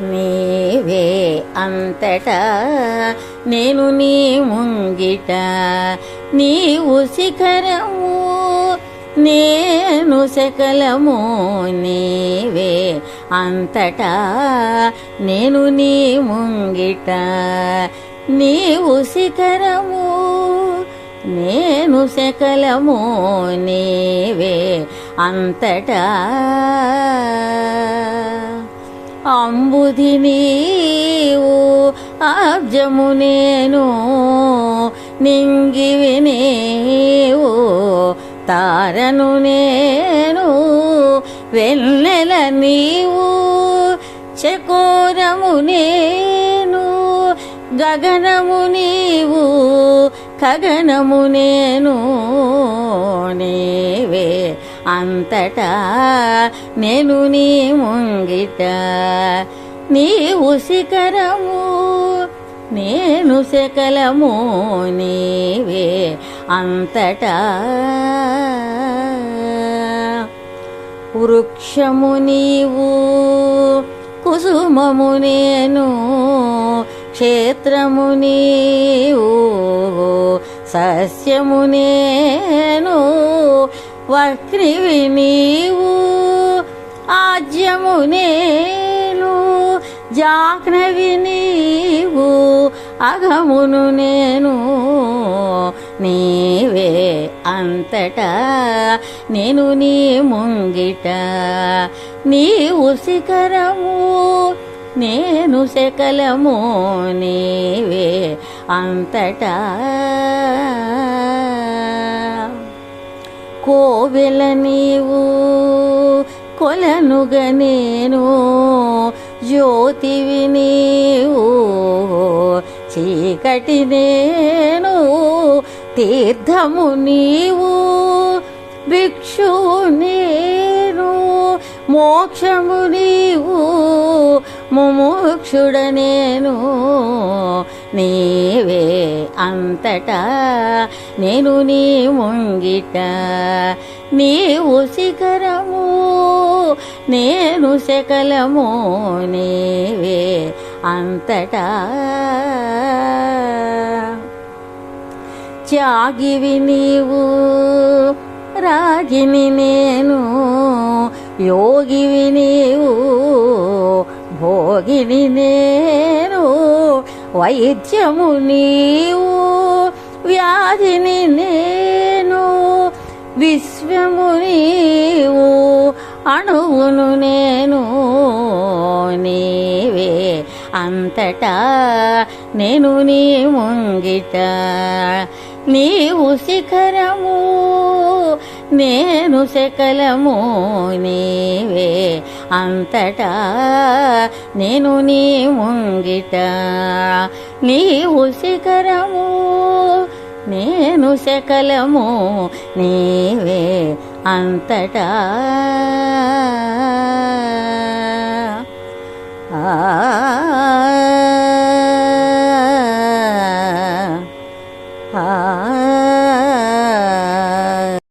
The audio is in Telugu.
నీవే అంతటా నేను నీ ముంగిట నీవు శిఖరము నేను సకలము నీవే అంతటా నేను నీ ముంగిట నీవు శిఖరము నేను సకలము నీవే అంతటా. అంబుధి నీవు అబ్జము నేను నింగివి నీవు తారను నేను వెన్నెల నీవు చకోరము నేను గగనము నీవు ఖగనము నేను నే నీవే అంతటా నేను నీ ముంగిట. నీవు శిఖరము నేను శకలము నీవే అంతటా. వృక్షము నీవు కుసుమము నేను క్షేత్రము నీవు సస్యము నేను వక్రివి నీవు ఆజ్యము నేను జాహ్నవి నీవు అగమును నేను నీవే అంతటా. నేను నీ ముంగిట. నీవు శిఖరము నేను శకలము నీవే అంతటా. కోవెల నీవు కొలనుగ నేను జ్యోతివి నీవు చీకటి నేను తీర్థము నీవు భిక్షు నేను మోక్షము నీవు ముముక్షుడ నేను నీవే అంతటా నేను నీ ముంగిట. నీవు శిఖరము నేను శకలము నీవే అంతటా. త్యాగివి నీవు రాగిని నేను యోగివి నీవు. రోగిని నేను వైద్యము నీవు వ్యాధిని నేను విశ్వము నీవు అణువును నేను నీవే అంతటా నేను నీ ముంగిట. నీవు శిఖరము నేను శకలము నీ అంతటా నేను నీ ముంగిట. నీవు శిఖరము నేను శకలము నీవే అంతటా. ఆ